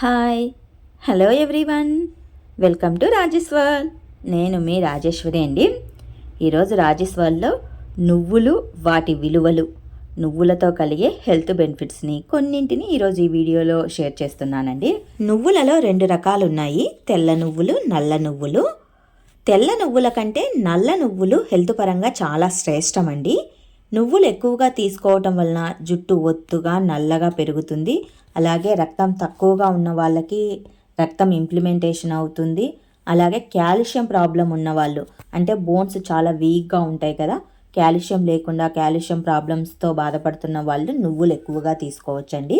Hi. Hello everyone. Welcome to Rajeshwar నేను మీ రాజేశ్వరి అండి. ఈరోజు రాజేశ్వర్లో నువ్వులు వాటి విలువలు నువ్వులతో కలిగే హెల్త్ బెనిఫిట్స్ని కొన్నింటిని ఈరోజు ఈ వీడియోలో షేర్ చేస్తున్నానండి. నువ్వులలో రెండు రకాలు ఉన్నాయి. తెల్ల నువ్వులు నల్ల నువ్వులు. తెల్ల నువ్వుల కంటే నల్ల నువ్వులు హెల్త్ పరంగా చాలా శ్రేష్టమండి అండి. నువ్వులు ఎక్కువగా తీసుకోవటం వలన జుట్టు ఒత్తుగా నల్లగా పెరుగుతుంది. అలాగే రక్తం తక్కువగా ఉన్న వాళ్ళకి రక్తం ఇంప్లిమెంటేషన్ అవుతుంది. అలాగే కాల్షియం ప్రాబ్లం ఉన్నవాళ్ళు అంటే బోన్స్ చాలా వీక్గా ఉంటాయి కదా కాల్షియం లేకుండా కాల్షియం ప్రాబ్లమ్స్తో బాధపడుతున్న వాళ్ళు నువ్వులు ఎక్కువగా తీసుకోవచ్చండి.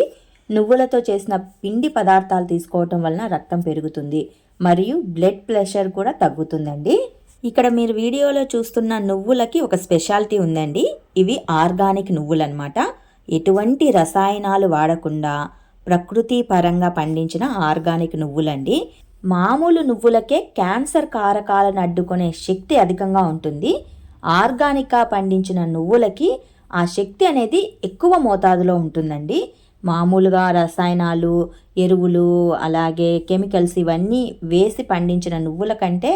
నువ్వులతో చేసిన పిండి పదార్థాలు తీసుకోవటం వలన రక్తం పెరుగుతుంది. మరియు బ్లడ్ ప్రెషర్ కూడా తగ్గుతుందండి. ఇక్కడ మీరు వీడియోలో చూస్తున్న నువ్వులకి ఒక స్పెషాలిటీ ఉందండి. ఇవి ఆర్గానిక్ నువ్వులు అనమాట ఎటువంటి రసాయనాలు వాడకుండా ప్రకృతి పరంగా పండించిన ఆర్గానిక్ నువ్వులండి. మామూలు నువ్వులకే క్యాన్సర్ కారకాలను అడ్డుకునే శక్తి అధికంగా ఉంటుంది. ఆర్గానిక్గా పండించిన నువ్వులకి ఆ శక్తి అనేది ఎక్కువ మోతాదులో ఉంటుందండి. మామూలుగా రసాయనాలు ఎరువులు అలాగే కెమికల్స్ ఇవన్నీ వేసి పండించిన నువ్వుల కంటే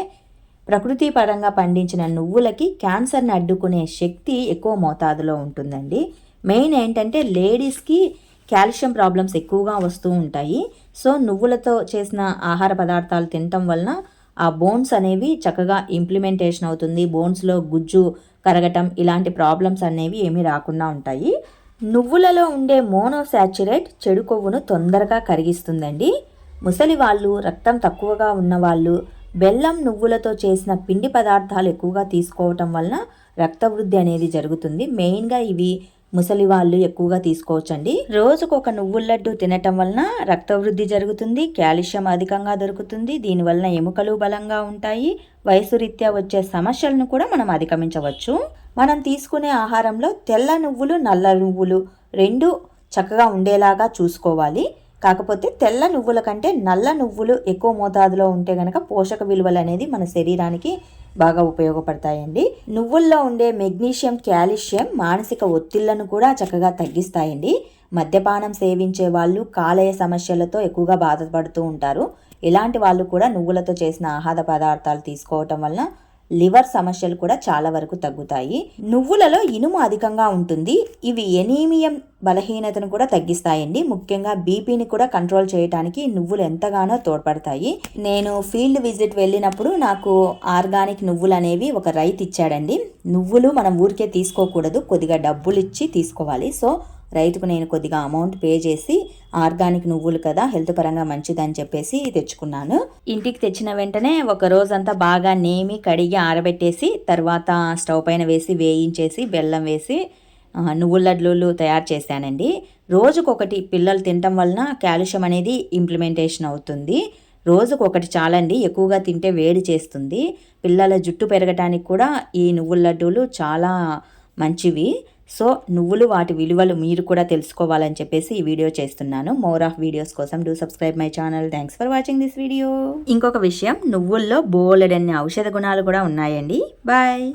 ప్రకృతి పరంగా పండించిన నువ్వులకి క్యాన్సర్ని అడ్డుకునే శక్తి ఎక్కువ మోతాదులో ఉంటుందండి. మెయిన్ ఏంటంటే లేడీస్కి కాల్షియం ప్రాబ్లమ్స్ ఎక్కువగా వస్తూ ఉంటాయి. సో నువ్వులతో చేసిన ఆహార పదార్థాలు తినటం వలన ఆ బోన్స్ అనేవి చక్కగా ఇంప్లిమెంటేషన్ అవుతుంది. బోన్స్లో గుజ్జు కరగటం ఇలాంటి ప్రాబ్లమ్స్ అనేవి ఏమీ రాకుండా ఉంటాయి. నువ్వులలో ఉండే మోనోసాచురేట్ చెడు కొవ్వును తొందరగా కరిగిస్తుందండి. ముసలి వాళ్ళు రక్తం తక్కువగా ఉన్నవాళ్ళు బెల్లం నువ్వులతో చేసిన పిండి పదార్థాలు ఎక్కువగా తీసుకోవటం వలన రక్తవృద్ధి అనేది జరుగుతుంది. మెయిన్గా ఇవి ముసలి వాళ్ళు ఎక్కువగా తీసుకోవచ్చండి. రోజుకు ఒక నువ్వుల లడ్డు తినటం వలన రక్తవృద్ధి జరుగుతుంది. కాల్షియం అధికంగా దొరుకుతుంది. దీనివలన ఎముకలు బలంగా ఉంటాయి. వయసు రీత్యా వచ్చే సమస్యలను కూడా మనం అధిగమించవచ్చు. మనం తీసుకునే ఆహారంలో తెల్ల నువ్వులు నల్ల నువ్వులు రెండు చక్కగా ఉండేలాగా చూసుకోవాలి. కాకపోతే తెల్ల నువ్వుల కంటే నల్ల నువ్వులు ఎక్కువ మోతాదులో ఉంటే గనక పోషక విలువలు అనేది మన శరీరానికి బాగా ఉపయోగపడతాయండి. నువ్వుల్లో ఉండే మెగ్నీషియం క్యాల్షియం మానసిక ఒత్తిళ్ళను కూడా చక్కగా తగ్గిస్తాయండి. మద్యపానం సేవించే వాళ్ళు కాలేయ సమస్యలతో ఎక్కువగా బాధపడుతూ ఉంటారు. ఇలాంటి వాళ్ళు కూడా నువ్వులతో చేసిన ఆహార పదార్థాలు తీసుకోవటం వలన లివర్ సమస్యలు కూడా చాలా వరకు తగ్గుతాయి. నువ్వులలో ఇనుము అధికంగా ఉంటుంది. ఇవి ఎనీమియం బలహీనతను కూడా తగ్గిస్తాయండి. ముఖ్యంగా బీపీని కూడా కంట్రోల్ చేయడానికి నువ్వులు ఎంతగానో తోడ్పడతాయి. నేను ఫీల్డ్ విజిట్ వెళ్ళినప్పుడు నాకు ఆర్గానిక్ నువ్వులు అనేవి ఒక రైతు ఇచ్చాడండి. నువ్వులు మనం ఊరికే తీసుకోకూడదు. కొద్దిగా డబ్బులు ఇచ్చి తీసుకోవాలి. సో రైతుకు నేను కొద్దిగా అమౌంట్ పే చేసి ఆర్గానిక్ నువ్వులు కదా హెల్త్ పరంగా మంచిదని చెప్పేసి తెచ్చుకున్నాను. ఇంటికి తెచ్చిన వెంటనే ఒక రోజంతా బాగా నేమి కడిగి ఆరబెట్టేసి తర్వాత స్టవ్ పైన వేసి వేయించేసి బెల్లం వేసి నువ్వుల లడ్లు తయారు చేశానండి. రోజుకొకటి పిల్లలు తినటం వలన కాల్షియం అనేది ఇంప్లిమెంటేషన్ అవుతుంది. రోజుకొకటి చాలండి ఎక్కువగా తింటే వేడి చేస్తుంది. పిల్లల జుట్టు పెరగటానికి కూడా ఈ నువ్వుల లడ్డూలు చాలా మంచివి. సో నువ్వులు వాటి విలువలు మీరు కూడా తెలుసుకోవాలని చెప్పేసి ఈ వీడియో చేస్తున్నాను. మోర్ ఆఫ్ వీడియోస్ కోసం do subscribe my channel thanks for watching this video ఇంకొక విషయం నువ్వుల్లో బోలెడన్ని ఔషధ గుణాలు కూడా ఉన్నాయండి. బాయ్